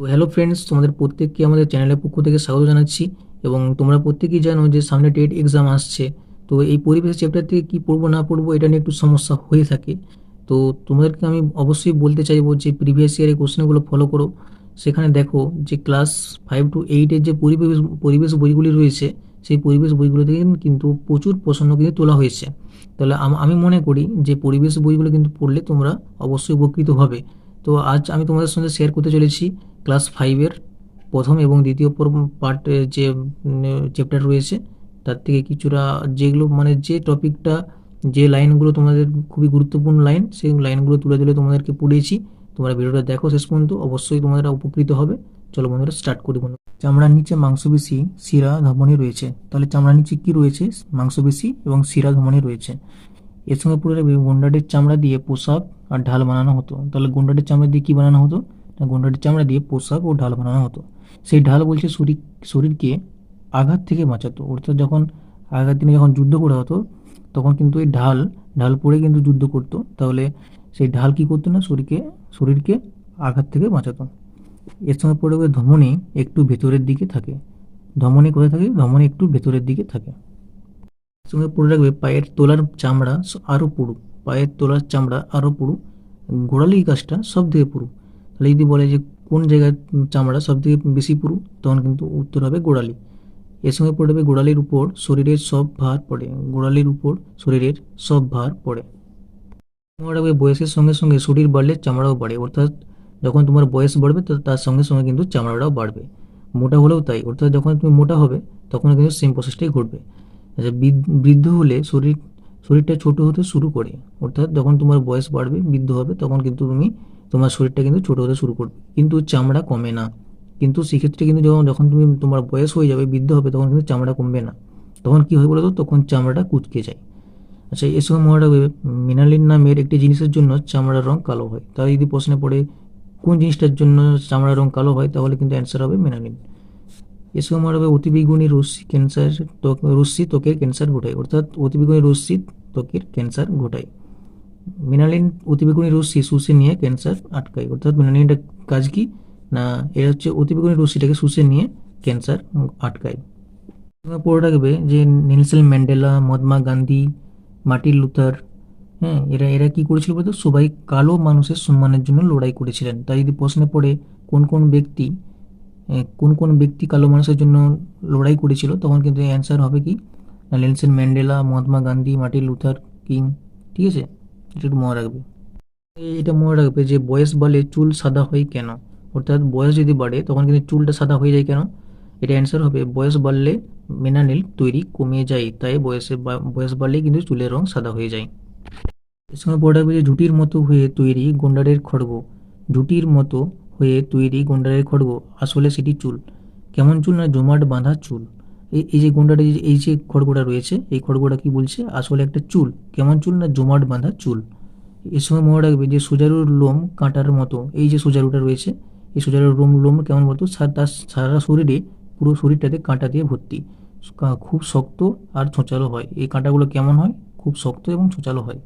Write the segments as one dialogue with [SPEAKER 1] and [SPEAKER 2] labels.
[SPEAKER 1] তো hello friends তোমাদের প্রত্যেককে আমাদের চ্যানেলের পক্ষ থেকে স্বাগত জানাচ্ছি এবং তোমরা প্রত্যেকেই জানো যে সামনে টেট এক্সাম আসছে। তো এই পরিবেশ চ্যাপ্টার থেকে কী পড়ব, না পড়ব এটা নিয়ে একটু সমস্যা হয়ে থাকে। তো তোমাদেরকে আমি অবশ্যই বলতে চাইব যে প্রিভিয়াস ইয়ারের কোশ্চেনগুলো ফলো করো। সেখানে দেখো যে ক্লাস ফাইভ টু এইটের যে পরিবেশ পরিবেশ বইগুলি রয়েছে, সেই পরিবেশ বইগুলো থেকে কিন্তু প্রচুর প্রশ্ন কিন্তু তোলা হয়েছে। তাহলে আম- মনে করি যে পরিবেশ বইগুলো কিন্তু পড়লে তোমরা অবশ্যই উপকৃত হবে। তো আজ আমি তোমাদের সঙ্গে শেয়ার করতে চলেছি। ক্লাস ফাইভের প্রথম এবং দ্বিতীয় পার্ট যে চ্যাপ্টার রয়েছে, তার থেকে কিছুটা যেগুলো মানে যে টপিকটা, যে লাইনগুলো তোমাদের খুবই গুরুত্বপূর্ণ লাইন, সেই লাইনগুলো তুলে তুলে তোমাদেরকে পড়িয়েছি। তোমরা ভিডিওটা দেখো শেষ পর্যন্ত, অবশ্যই তোমাদের উপকৃত হবে। চলো বন্ধুরা স্টার্ট করি বন্ধু। চামড়ার নিচে মাংসপেশি, শিরা, ধমনী রয়েছে। তাহলে চামড়ার নিচে কি রয়েছে? মাংসপেশি এবং শিরা, ধমনী রয়েছে। এর সঙ্গে পড়ে রাখবে গন্ডারের চামড়া দিয়ে পোশাক আর ঢাল বানানো হতো। তাহলে গন্ডারের চামড়া দিয়ে কি বানানো হতো? না চামড়া দিয়ে পোশাক ও ঢাল বানানো হতো। সেই ঢাল বলছে শরীর, শরীরকে আঘাত থেকে বাঁচাতো। অর্থাৎ যখন আগের দিনে যখন যুদ্ধ করা হতো, তখন কিন্তু এই ঢাল ঢাল পরে কিন্তু যুদ্ধ করতো। তাহলে সেই ঢাল কি করতো না? শরীরকে শরীরকে আঘাত থেকে বাঁচাতো। এর সঙ্গে পড়ে ধমনী একটু ভেতরের দিকে থাকে। ধমনী কোথায় থাকে? ধমনী একটু ভেতরের দিকে থাকে। সঙ্গে পড়ে রাখবে, পায়ের তোলার চামড়া আরও পুরু। পায়ের তোলার চামড়া আরও পুরু। গোড়ালি গাছটা সব থেকে পুরু। তাহলে যদি বলে যে, কোন জায়গায় চামড়া সব থেকে বেশি পুরু, তখন কিন্তু উত্তর হবে গোড়ালি। এর সঙ্গে পড়ে যাবে গোড়ালির উপর শরীরের সব ভার পড়ে, গোড়ালির উপর শরীরের সব ভার পড়ে। রাখবে বয়সের সঙ্গে সঙ্গে শরীর বাড়লে চামড়াও বাড়ে, অর্থাৎ যখন তোমার বয়স বাড়বে, তো তার সঙ্গে সঙ্গে কিন্তু চামড়াটাও বাড়বে। মোটা হলেও তাই, অর্থাৎ যখন তুমি মোটা হবে, তখন কিন্তু সেম প্রসেসটাই ঘটবে। আচ্ছা বৃদ্ধ হলে শরীর, শরীরটা ছোট হতে শুরু করে, অর্থাৎ যখন তোমার বয়স বাড়বে, বৃদ্ধ হবে, তখন কিন্তু তুমি তোমার শরীরটা কিন্তু ছোট হতে শুরু করবে। কিন্তু চামড়া কমে না। কিন্তু সেক্ষেত্রে কিন্তু যখন যখন তুমি তোমার বয়স হয়ে যাবে, বৃদ্ধ হবে, তখন কিন্তু চামড়া কমবে না। তখন কী হয় বলো তো তখন চামড়াটা কুচকে যায়। আচ্ছা এর সঙ্গে মনে রাখবে মিনালিন নামের একটি জিনিসের জন্য চামড়ার রং কালো হয়। তাই যদি প্রশ্নে পড়ে, কোন জিনিসটার জন্য চামড়ার রং কালো হয়? তাহলে কিন্তু অ্যান্সার হবে মিনালিন। এর সঙ্গে মনে রাখবে অতিবেগুনি রশ্মি ক্যান্সার ত্বক- রশ্মি ত্বকের ক্যান্সার ঘটায়। অর্থাৎ অতিবেগুনি রশ্মি ত্বকের ক্যান্সার ঘটায়। মিনালিন অতিবেগুনি রশ্মি শুষে নিয়ে ক্যান্সার আটকায়। অর্থাৎ মিনালিনটা কাজ কি? না এটা হচ্ছে অতিবেগুনি রশ্মিটাকে শুষে নিয়ে ক্যান্সার আটকায়। তোমরা পড়ে রাখবে যে Nelson Mandela, Mahatma Gandhi, Martin Luther হ্যাঁ এরা এরা কি করেছিল বলতো? সবাই কালো মানুষের সম্মানের জন্য লড়াই করেছিলেন। তাই যদি প্রশ্নে পড়ে কোন কোন ব্যক্তি কোন কোন ব্যক্তি কালো মানুষের জন্য লড়াই করেছিল, তখন কিন্তু অ্যান্সার হবে কি? Nelson Mandela, Mahatma Gandhi, Martin Luther King ঠিক আছে? এটা একটু মনে রাখবে। এটা মনে রাখবে যে বয়স বাড়লে চুল সাদা হয় কেন? অর্থাৎ বয়স যদি বাড়ে, তখন কিন্তু চুলটা সাদা হয়ে যায় কেন? এটা অ্যান্সার হবে, বয়স বাড়লে মেনানিল তৈরি কমে যায়, তাই বয়সে বয়স বাড়লে কিন্তু চুলের রং সাদা হয়ে যায়। এর সঙ্গে পড়ে রাখবে যে ঝুটির মতো হয়ে তৈরি গন্ডারের খড়গ। ঝুটির মতো হয়ে তৈরি গন্ডারের খড়গ, আসলে সেটি চুল। কেমন চুল না জমাট বাঁধা চুল। এই যে যে- এই যে খড়গোটা রয়েছে, এই খড়গোটা কি বলছে? আসলে একটা চুল। কেমন চুল না জমাট বাঁধা চুল। এর সময় মনে রাখবে যে সোজারুর লোম কাঁটার মতো, এই যে সোজারুটা রয়েছে, এই সোজারুর লোম লোম কেমন বলতো? তার সারা শরীরে, পুরো শরীরটাতে কাঁটা দিয়ে ভর্তি। খুব শক্ত আর ছোঁচালো হয়। এই কাঁটাগুলো কেমন হয়? খুব শক্ত এবং ছোঁচালো হয়।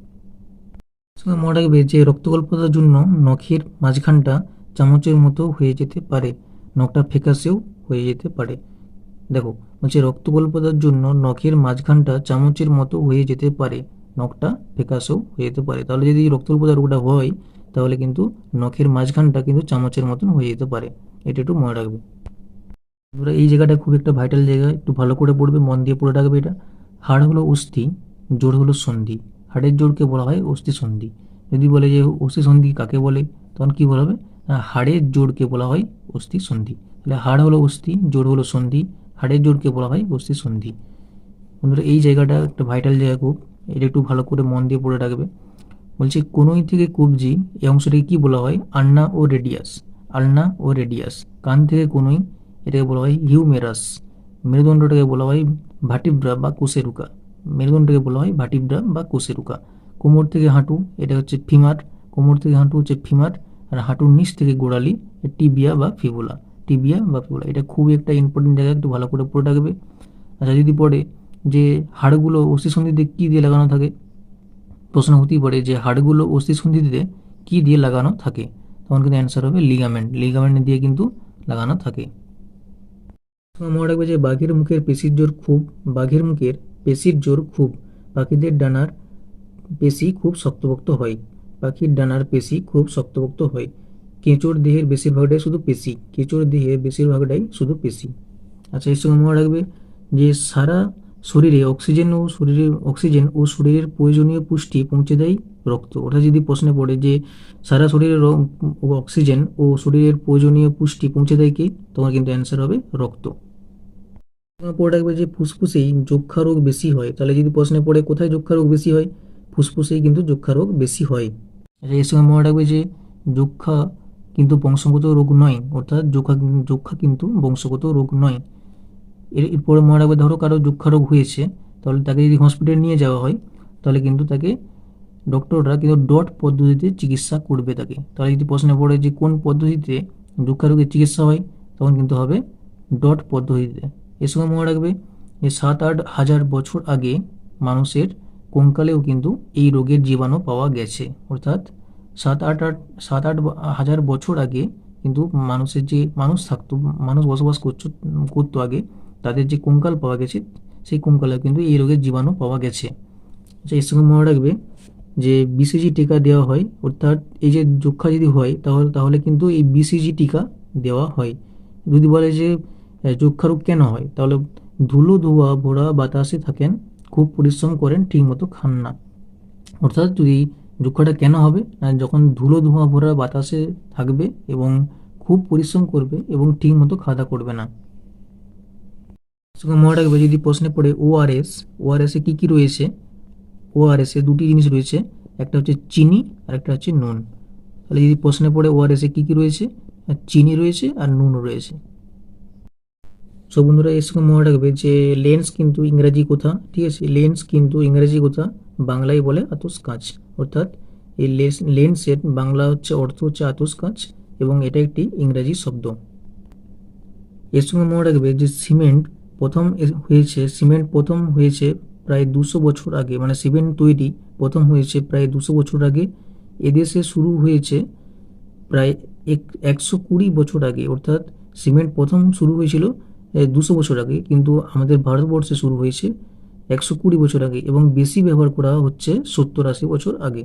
[SPEAKER 1] সঙ্গে মনে রাখবে যে রক্তকল্পতার জন্য নখের মাঝখানটা চামচের মতো হয়ে যেতে পারে। নখটা ফ্যাকাসেও হয়ে যেতে পারে। দেখো, বলছে রক্তকল্পতার জন্য নখের মাঝখানটা চামচের মতো হয়ে যেতে পারে। নখটা ফ্যাকাসেও হয়ে যেতে পারে। তাহলে যদি রক্ত রক্তকল্পতা রোগটা হয়, তাহলে কিন্তু নখের মাঝখানটা কিন্তু চামচের মতন হয়ে যেতে পারে। এটা একটু মনে রাখবে। বন্ধুরা, এই জায়গাটা খুব একটা ভাইটাল জায়গা। একটু ভালো করে পড়বে, মন দিয়ে পড়ে রাখবে এটা। হাড় হলো অস্থি, জোর হলো সন্ধি। হাড়ের জোড়কে বলা হয় অস্থি সন্ধি। যদি বলে যে অস্থি সন্ধি কাকে বলে, তখন কি বলা হবে? হাড়ের জোড়কে বলা হয় অস্থি সন্ধি। তাহলে হাড় হলো অস্থি, জোর হলো সন্ধি হাড়ের জোড়কে বলা হয় অস্থি সন্ধি। বন্ধুরা, এই জায়গাটা একটা ভাইটাল জায়গা খুব। এটা একটু ভালো করে মন দিয়ে পড়ে রাখবে। বলছে কোনোই থেকে কবজি, এই অংশটাকে কি বলা হয়? আন্না ও রেডিয়াস। আলনা ও রেডিয়াস। কান থেকে কোনোই এটাকে বলা হয় হিউমেরাস। মেরুদণ্ডটাকে বলা হয় ভাটিব্রা বা কোসেরুকা মেরুদণ্ডটাকে বলা হয় ভাটিব্রা বা কোসেরুকা কোমর থেকে হাঁটু, এটা হচ্ছে ফিমার। কোমর থেকে হাঁটু হচ্ছে ফিমার। আর হাঁটুর নিচ থেকে গোড়ালি, টিবিয়া বা ফিবুলা। টিবিয়া বা ফিবুলা এটা খুবই একটা ইম্পর্টেন্ট জায়গা, একটু ভালো করে পড়ে রাখবে আচ্ছা যদি পড়ে যে হাড়গুলো অস্থিসন্ধিতে কী দিয়ে লাগানো থাকে? প্রশ্ন হতেই পারে যে হাড়গুলো অস্থিসন্ধিতে কী দিয়ে লাগানো থাকে? তখন কিন্তু অ্যান্সার হবে লিগামেন্ট লিগামেন্ট দিয়ে কিন্তু লাগানো থাকে। মনে রাখবে যে বাঘের মুখের পেশির জোর খুব, বাঘের মুখের পেশির জোর খুব। পাখিদের ডানার পেশি খুব শক্তপোক্ত হয়। পাখির ডানার পেশি খুব শক্তপোক্ত হয়। কেঁচোর দেহের বেশিরভাগটাই শুধু পেশি, কেঁচোর দেহের বেশিরভাগটাই শুধু পেশি। আচ্ছা এর সঙ্গে মনে রাখবে যে সারা শরীরে অক্সিজেন ও শরীরের অক্সিজেন ও শরীরের প্রয়োজনীয় পুষ্টি পৌঁছে দেয় রক্ত। ওটা যদি প্রশ্নে পড়ে যে সারা শরীরে র- অক্সিজেন ও শরীরের প্রয়োজনীয় পুষ্টি পৌঁছে দেয় কি তোমার কিন্তু অ্যান্সার হবে রক্ত। পড়ে রাখবে যে ফুসফুসেই যক্ষা রোগ বেশি হয়। তাহলে যদি প্রশ্নে পড়ে কোথায় যক্ষা রোগ বেশি হয়, ফুসফুসেই কিন্তু যক্ষা রোগ বেশি হয়। আচ্ছা এর সঙ্গে মনে রাখবে যে যক্ষা কিন্তু বংশগত রোগ নয়, অর্থাৎ যক্ষা যক্ষা কিন্তু বংশগত রোগ নয়। এর, এরপরে মনে রাখবে ধরো কারও যক্ষা রোগ হয়েছে, তাহলে তাকে যদি হসপিটালে নিয়ে যাওয়া হয়, তাহলে কিন্তু তাকে ডক্টররা কিন্তু ডট পদ্ধতিতে চিকিৎসা করবে তাকে। তাহলে যদি প্রশ্নে পড়ে যে কোন পদ্ধতিতে যক্ষা রোগের চিকিৎসা হয়, তখন কিন্তু হবে ডট পদ্ধতিতে। এর সঙ্গে মনে রাখবে যে সাত আট হাজার বছর আগে মানুষের কঙ্কালেও কিন্তু এই রোগের জীবাণু পাওয়া গেছে, অর্থাৎ সাত আট আট, সাত আট হাজার বছর আগে কিন্তু মানুষের যে, মানুষ থাকতো, মানুষ বসবাস করছ, করতো আগে, তাদের যে কঙ্কাল পাওয়া গেছে, সেই কঙ্কালেও কিন্তু এই রোগের জীবাণু পাওয়া গেছে। আচ্ছা এর সঙ্গে মনে রাখবে যে বিসিজি টিকা দেওয়া হয়, অর্থাৎ এই যে যক্ষা যদি হয়, তাহলে তাহলে কিন্তু এই বিসিজি টিকা দেওয়া হয়। যদি বলে যে যক্ষা রোগ কেন হয়, তাহলে ধুলো, ধোয়া ভোড়া বাতাসে থাকেন, খুব পরিশ্রম করেন ঠিকমতো খান না। অর্থাৎ যদি যক্ষাটা কেন হবে? না, যখন ধুলো ধোঁয়া ভরা বাতাসে থাকবে এবং খুব পরিশ্রম করবে এবং ঠিকমতো খাওয়া দাওয়া করবে না। মনে রাখবে যদি প্রশ্নে পড়ে ওআরএস ওআরএসে কী কী রয়েছে? ওআরএসে দুটি জিনিস রয়েছে, একটা হচ্ছে চিনি আর একটা হচ্ছে নুন। তাহলে যদি প্রশ্নে পড়ে ওআরএসে কী কী রয়েছে? চিনি রয়েছে আর নুন রয়েছে। সো বন্ধুরা এর সঙ্গে মনে রাখবে যে লেন্স কিন্তু ইংরাজি কথা, ঠিক আছে? লেন্স কিন্তু ইংরাজি কথা, বাংলায় বলে আতস কাঁচ অর্থাৎ এই লেন্স লেন্সের বাংলা হচ্ছে অর্থ হচ্ছে আতস কাঁচ এবং এটা একটি ইংরাজি শব্দ। এর সঙ্গে মনে রাখবে যে সিমেন্ট প্রথম হয়েছে সিমেন্ট প্রথম হয়েছে প্রায় দুশো বছর আগে মানে সিমেন্ট তৈরি প্রথম হয়েছে প্রায় দুশো বছর আগে। এদেশে শুরু হয়েছে প্রায় এক, একশো কুড়ি বছর আগে, অর্থাৎ সিমেন্ট প্রথম শুরু হয়েছিল দুশো বছর আগে কিন্তু আমাদের ভারতবর্ষে শুরু হয়েছে একশো কুড়ি বছর আগে এবং বেশি ব্যবহার করা হচ্ছে সত্তর আশি বছর আগে।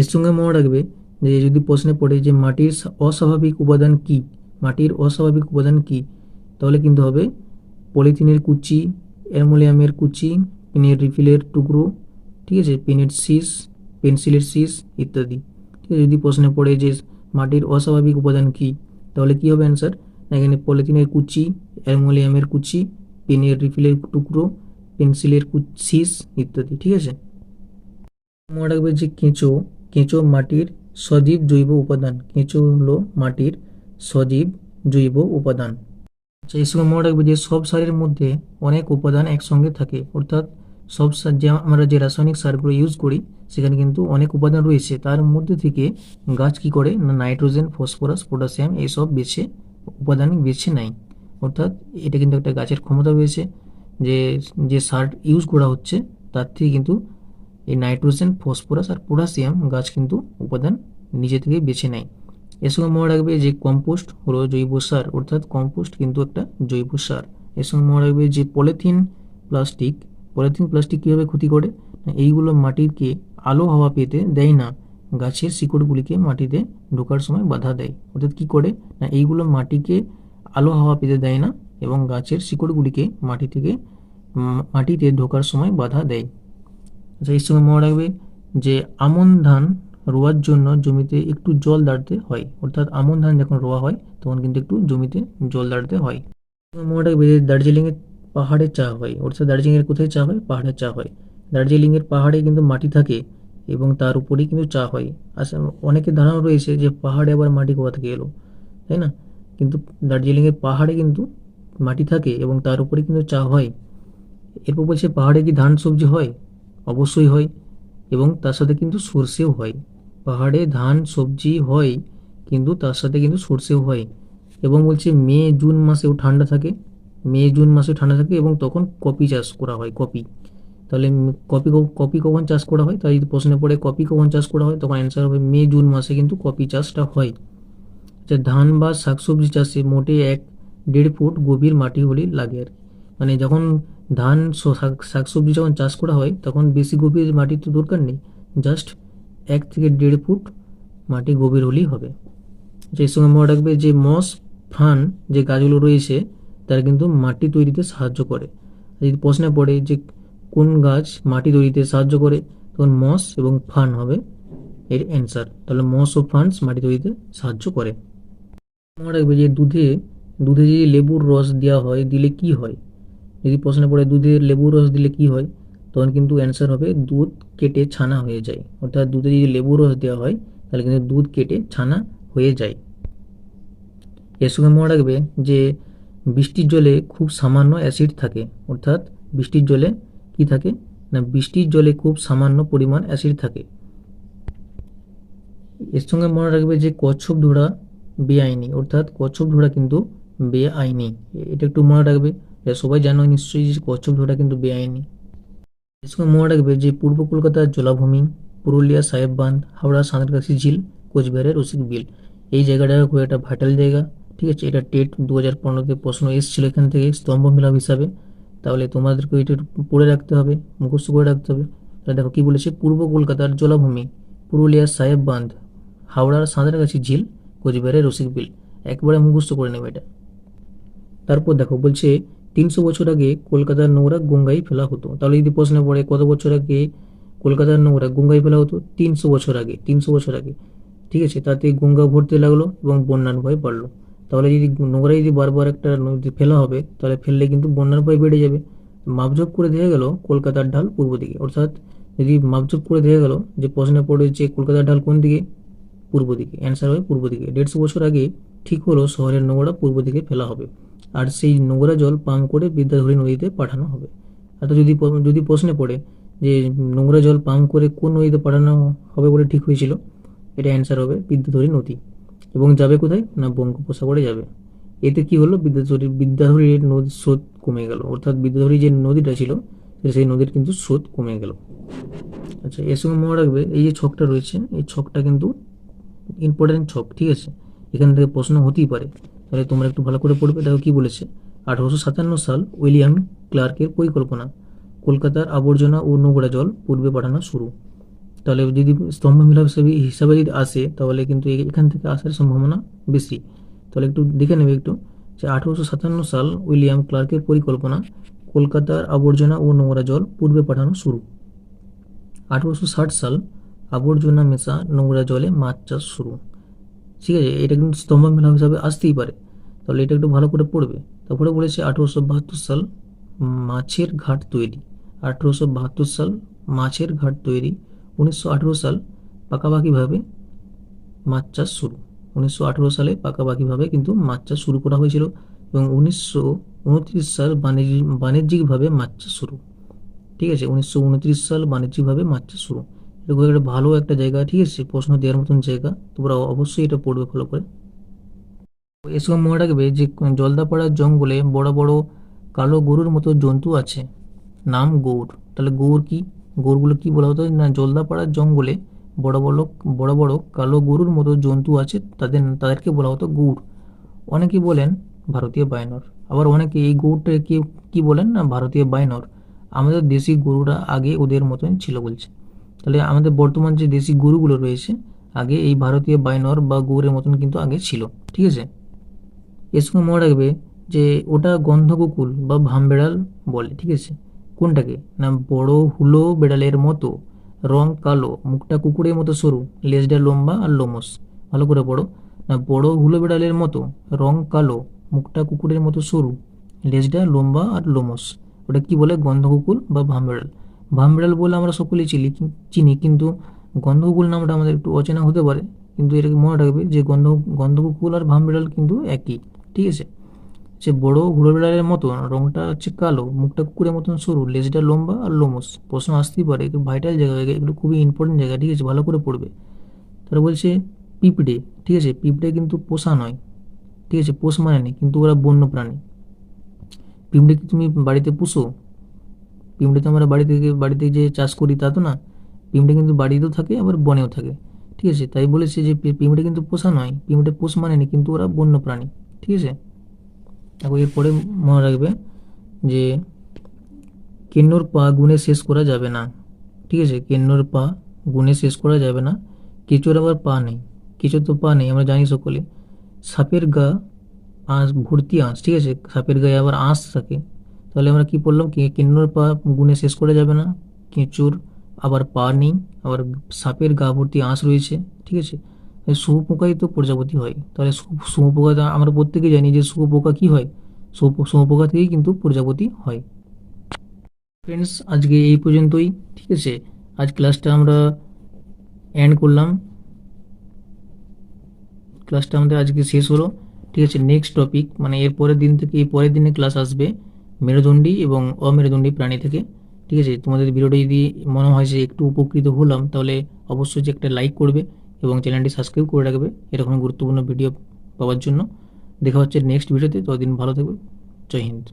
[SPEAKER 1] এর সঙ্গে মনে রাখবে যে যদি প্রশ্নে পড়ে যে মাটির অস্বাভাবিক উপাদান কি, মাটির অস্বাভাবিক উপাদান কি, তাহলে কিন্তু হবে পলিথিনের কুচি, অ্যালমোনিয়ামের কুচি, পেনের রিফিলের টুকরো, ঠিক আছে, পেনের শীষ, পেন্সিলের শীষ ইত্যাদি। ঠিক আছে, যদি প্রশ্নে পড়ে যে মাটির অস্বাভাবিক উপাদান কি, তাহলে কি হবে অ্যান্সার এখানে পলিথিনের কুচি, অ্যালমোনিয়ামের কুচি, পেনের রিফিলের টুকরো, পেন্সিলের কু- শীষ ইত্যাদি, ঠিক আছে? মনে রাখবে যে কেঁচো কেঁচো মাটির সজীব জৈব উপাদান। কেঁচো হলো মাটির সজীব জৈব উপাদান। আচ্ছা এই সঙ্গে মনে রাখবে যে সব সারের মধ্যে অনেক উপাদান একসঙ্গে থাকে। অর্থাৎ সব সার যে আমরা যে রাসায়নিক সারগুলো ইউজ করি, সেখানে কিন্তু অনেক উপাদান রয়েছে। তার মধ্যে থেকে গাছ কি করে? না, নাইট্রোজেন, ফসফরাস, পটাশিয়াম এইসব বেছে উপাদান বেছে নেয় অর্থাৎ এটা কিন্তু একটা গাছের ক্ষমতা রয়েছে যে যে সার ইউজ করা হচ্ছে, তার থেকে কিন্তু এই নাইট্রোজেন, ফসফরাস আর পটাশিয়াম গাছ কিন্তু উপাদান নিজে থেকে বেছে নেয়। এর সঙ্গে মনে রাখবে যে কম্পোস্ট হলো জৈব সার, অর্থাৎ কম্পোস্ট কিন্তু একটা জৈব সার। এর সঙ্গে মনে রাখবে যে পলিথিন, প্লাস্টিক পলিথিন, প্লাস্টিক কীভাবে ক্ষতি করে? এইগুলো মাটিকে আলো, হাওয়া পেতে দেয় না। গাছের শিকড়গুলিকে মাটিতে ঢোকার সময় বাধা দেয়। অর্থাৎ কী করে? না, এইগুলো মাটিকে আলো হাওয়া পেতে দেয় না এবং গাছের শিকড়গুলিকে মাটি থেকে মাটিতে ঢোকার সময় বাধা দেয়। আচ্ছা এর সঙ্গে মনে রাখবে যে আমন ধান রোয়ার জন্য জমিতে একটু জল দাঁড়তে হয়। অর্থাৎ আমন ধান যখন রোয়া হয়, তখন কিন্তু একটু জমিতে জল দাঁড়তে হয়। মনে রাখবে যে দার্জিলিংয়ের পাহাড়ে চা হয়। অর্থাৎ দার্জিলিংয়ের কোথায় চা হয়? পাহাড়ে চা হয়। দার্জিলিংয়ের পাহাড়ে কিন্তু মাটি থাকে। এবং তার উপরেই কিন্তু চা হয়। আচ্ছা অনেকের ধারণা রয়েছে যে পাহাড়ে আবার মাটি কোথা থেকে এলো, তাই না? কিন্তু দার্জিলিংয়ের পাহাড়ে কিন্তু মাটি থাকে এবং তার উপরে কিন্তু চা হয়। এরপর বলছে, পাহাড়ে কি ধান সবজি হয়? অবশ্যই হয় এবং তার সাথে কিন্তু সর্ষেও হয়। পাহাড়ে ধান সবজি হয়, কিন্তু তার সাথে কিন্তু সর্ষেও হয় এবং বলছে, মে, জুন মাসেও ঠান্ডা থাকে। মে, জুন মাসে ঠান্ডা থাকে এবং তখন কপি চাষ করা হয়, কপি। তাহলে কপি কপি কখন চাষ করা হয়? তাই প্রশ্নে পড়ে কপি কখন চাষ করা হয়? তখন অ্যান্সার হবে মে, জুন মাসে কিন্তু কপি চাষটা হয়। আচ্ছা ধান বা শাকসবজি চাষে মোটে এক দেড় ফুট গভীর মাটি হলেই লাগে আর মানে যখন ধান শাকসবজি যখন চাষ করা হয়, তখন বেশি গভীর মাটির তো দরকার নেই। জাস্ট এক থেকে দেড় ফুট মাটি গভীর হলেই হবে। সেই সঙ্গে মনে রাখবে যে মস, ফান যে গাছগুলো রয়েছে, তারা কিন্তু মাটি তৈরিতে সাহায্য করে। যদি প্রশ্নে পড়ে যে কোন গাছ মাটি তৈরিতে সাহায্য করে, তখন মস এবং ফান হবে এর অ্যান্সার তাহলে মস ও ফান্স মাটি তৈরিতে সাহায্য করে। মনে রাখবে যে দুধে দুধে যদি লেবুর রস দেওয়া হয়, দিলে কি হয়? যদি প্রশ্নে পড়ে দুধে লেবুর রস দিলে কি হয়, তখন কিন্তু অ্যান্সার হবে দুধ কেটে ছানা হয়ে যায়। অর্থাৎ দুধে যদি লেবুর রস দেওয়া হয়, তাহলে কিন্তু দুধ কেটে ছানা হয়ে যায়। এর সঙ্গে মনে রাখবে যে বৃষ্টির জলে খুব সামান্য অ্যাসিড থাকে। অর্থাৎ বৃষ্টির জলে কি থাকে? না, বৃষ্টির জলে খুব সামান্য পরিমাণ অ্যাসিড থাকে। এর সঙ্গে মনে রাখবে যে কচ্ছপ ধরা বেআইনি, অর্থাৎ কচ্ছপ ধরা কিন্তু বেআইনি। এটা একটু মনে রাখবে, এটা সবাই জানো নিশ্চয়ই যে কচ্ছপ ধরা কিন্তু বেআইনি। এর সঙ্গে মনে রাখবে যে পূর্ব কলকাতার জলাভূমি, পুরুলিয়া সাহেব বাঁধ হাওড়া, সাঁতরাগাছি ঝিল, কোচবিহারের রসিক বিল এই জায়গাটা খুব একটা ভাইটাল জায়গা, ঠিক আছে? এটা টেট দু হাজার পনেরোতে প্রশ্ন এসেছিল এখান থেকে, স্তম্ভ মিলাপ হিসাবে। তাহলে তোমাদেরকে এটা পড়ে রাখতে হবে, মুখস্থ করে রাখতে হবে। তাহলে দেখো কী বলেছে, পূর্ব কলকাতার জলাভূমি, পুরুলিয়ার সাহেব বাঁধ হাওড়ার সাঁতরাগাছি ঝিল, কোচবিহারের রসিক বিল একবারে মুখস্থ করে নেবে এটা। তারপর দেখো বলছে, তিনশো বছর আগে কলকাতার নোংরা গঙ্গায় ফেলা হতো। তাহলে যদি প্রশ্নে পড়ে, কত বছর আগে কলকাতার নোংরা গঙ্গায় ফেলা হতো? তিনশো বছর আগে, তিনশো বছর আগে। ঠিক আছে, তাতে গঙ্গা ভরতে লাগল এবং বন্যার ভয় বাড়লো। তাহলে যদি নোংরা যদি বারবার একটা নদীতে ফেলা হবে, তাহলে ফেললে কিন্তু বন্যার ভয় বেড়ে যাবে। মাপজোপ করে দেখা গেল কলকাতার ঢাল পূর্ব দিকে। অর্থাৎ যদি মাপজোপ করে দেখা গেল যে প্রশ্নে পড়ে যে কলকাতার ঢাল কোন দিকে? পূর্ব দিকে। অ্যান্সার হবে পূর্ব দিকে। দেড়শো বছর আগে ঠিক হলো শহরের নোংরা পূর্ব দিকে ফেলা হবে। আর সেই নোংরা জল পাম্প করে বিদ্যাধরী নদীতে পাঠানো হবে। আর যদি যদি প্রশ্নে পড়ে যে নোংরা জল পাম্প করে কোন নদীতে পাঠানো হবে বলে ঠিক হয়েছিল, এটা অ্যান্সার হবে বিদ্যাধরী নদী। এবং যাবে কোথায়? না বঙ্গোপসাগরে যাবে। এতে কি হলো? বিদ্যাধরী, বিদ্যাধরীর নদীর স্রোত কমে গেল। অর্থাৎ বিদ্যাধরী যে নদীটা ছিল, সেই নদীর কিন্তু স্রোত কমে গেল। আচ্ছা এর সঙ্গে মনে রাখবে, এই যে ছকটা রয়েছে, এই ছকটা কিন্তু ইম্পর্টেন্ট ছক, ঠিক আছে? এখান থেকে প্রশ্ন হতেই পারে। তাহলে তোমরা একটু ভালো করে পড়বে। দেখো কি বলেছে, আঠারোশো সাতান্ন সাল উইলিয়াম ক্লার্কের পরিকল্পনা। কলকাতার আবর্জনা ও নোংরা জল পূর্বে পাঠানো শুরু। তাহলে যদি স্তম্ভ মিলাপ হিসাবে যদি আসে, তাহলে কিন্তু এখান থেকে আসার সম্ভাবনা বেশি। তাহলে একটু দেখে নেবে একটু যে আঠারোশো সাতান্ন সাল উইলিয়াম ক্লার্কের পরিকল্পনা কলকাতার আবর্জনা ও নোংরা জল পূর্বে পাঠানো শুরু। আঠারোশো ষাট সাল আবর্জনা মেশা নোংরা জলে মাছ চাষ শুরু। ঠিক আছে, এটা কিন্তু স্তম্ভ মিলাপ হিসাবে আসতেই পারে। তাহলে এটা একটু ভালো করে পড়বে। তারপরে বলেছে আঠেরোশো বাহাত্তর সাল মাছের ঘাট তৈরি। আঠেরোশো বাহাত্তর সাল মাছের ঘাট তৈরি। উনিশশো আঠেরো সাল পাকাপাকিভাবে মাছ চাষ শুরু। উনিশশো আঠেরো সালে পাকাপাকিভাবে কিন্তু মাছ চাষ শুরু করা হয়েছিল এবং উনিশশো উনত্রিশ সাল বাণিজ্যিক, বাণিজ্যিকভাবে মাছ চাষ শুরু। ঠিক আছে? উনিশশো উনত্রিশ সাল বাণিজ্যিকভাবে মাছ চাষ শুরু। এটা খুব একটা ভালো একটা জায়গা, ঠিক আছে? প্রশ্ন দেওয়ার মতন জায়গা। তোমরা অবশ্যই এটা পড়বে ভালো করে। এর সঙ্গে মনে রাখবে যে, জলদাপাড়ার জঙ্গলে বড় বড় কালো গরুর মতো জন্তু আছে। নাম গৌর। তাহলে গৌর কি? গৌরগুলো কি বলা হতো? না, জলদাপাড়ার জঙ্গলে বড় বড় বড় বড় কালো গরুর মতো জন্তু আছে, তাদের, তাদেরকে বলা হতো গৌর অনেকে বলেন ভারতীয় বায়নর। আবার অনেকে এই গৌরটাকে কি বলেন না, ভারতীয় বায়নর। আমাদের দেশি গরুরা আগে ওদের মতন ছিল বলছে। তাহলে আমাদের বর্তমান যে দেশি গরুগুলো রয়েছে, আগে এই ভারতীয় বাইনর বা গৌরের মতন কিন্তু আগে ছিল। ঠিক আছে? এর সঙ্গে মনে রাখবে যে ওটা গন্ধকুকুল বা ভাম বেড়াল বলে, ঠিক আছে? কোনটাকে না বড় হুলো বেড়ালের মতো, রং কালো, মুখটা কুকুরের মতো সরু, লেজটা লম্বা আর লোমস। ভালো করে পড়ো। না বড় হুলো বেড়ালের মতো, রং কালো, মুখটা কুকুরের মতো সরু, লেজটা লম্বা আর লোমস। ওটা কি বলে? গন্ধকুকুল বা ভাম বেড়াল। ভাম বেড়াল বলে আমরা সকলেই চিনি চিনি, কিন্তু গন্ধকুকুল নামটা আমাদের একটু অচেনা হতে পারে। কিন্তু এটাকে মনে রাখবে যে গন্ধ গন্ধকুকুল আর ভাম বেড়াল কিন্তু একই, ঠিক আছে? সে বড় ঘুড়ো বিড়ালের মতন রংটা হচ্ছে কালো, মুখটা কুকুরের মতন সরু, লেজটা লম্বা আর লোমস। প্রশ্ন আসতেই পারে ভাইটাল জায়গা, এগুলো খুবই ইম্পর্টেন্ট জায়গা, ঠিক আছে? ভালো করে পড়বে। তারা বলছে, পিঁপড়ে ঠিক আছে? পিঁপড়ে কিন্তু পোষা নয়, ঠিক আছে? পোষ মানে নেই, কিন্তু ওরা বন্য প্রাণী। পিঁপড়ে কি তুমি বাড়িতে পুষো? পিঁপড়ে তো আমরা বাড়ি থেকে বাড়িতে যে চাষ করি, তা তো না। পিঁপড়ে কিন্তু বাড়িতেও থাকে, আবার বনেও থাকে, ঠিক আছে? তাই বলেছে যে পিঁপড়ে কিন্তু পোষা নয়, পিঁপড়ে পোষ মানেনি কিন্তু ওরা বন্য প্রাণী, ঠিক আছে? দেখো এরপরে মনে রাখবে যে কেন্নর পা গুণে শেষ করা যাবে না। ঠিক আছে? কেন্নর পা গুণে শেষ করা যাবে না। কেঁচোর আবার পা নেই। কেঁচোর তো পা নেই, আমরা জানি সকলে। সাপের গা, আঁশ, ভর্তি আঁশ, ঠিক আছে? সাপের গায়ে আবার আঁশ থাকে। তাহলে আমরা কি বললাম কি কিন্নর পা গুণে শেষ করা যাবে না। কেঁচোর আবার পা নেই। আবার সাপের গা ভর্তি আঁশ রয়েছে। ঠিক আছে? শুঁয়োপোকাই তো প্রজাপতি হয়। তাহলে শু- শুঁয়োপোকা আমরা প্রত্যেকেই জানি যে শুঁয়োপোকা কি হয়? শুঁয়োপোকা থেকেই কিন্তু প্রজাপতি হয়। ফ্রেন্ডস আজকে এই পর্যন্তই, ঠিক আছে? আজ ক্লাসটা আমরা এন্ড করলাম। ক্লাসটা আমাদের আজকে শেষ হলো, ঠিক আছে? নেক্সট টপিক মানে এর পরের দিন থেকে, এই পরের দিনে ক্লাস আসবে মেরুদণ্ডী এবং অমেরুদণ্ডী প্রাণী থেকে, ঠিক আছে? তোমাদের ভিডিওটা যদি মনে হয় যে একটু উপকৃত হলাম, তাহলে অবশ্যই যে একটা লাইক করবে। এবং চ্যানেলটি সাবস্ক্রাইব করে রাখবে। এরকম গুরুত্বপূর্ণ ভিডিও পাওয়ার জন্য। দেখা হচ্ছে নেক্সট ভিডিওতে ততদিন ভালো থাকবে। জয় হিন্দ।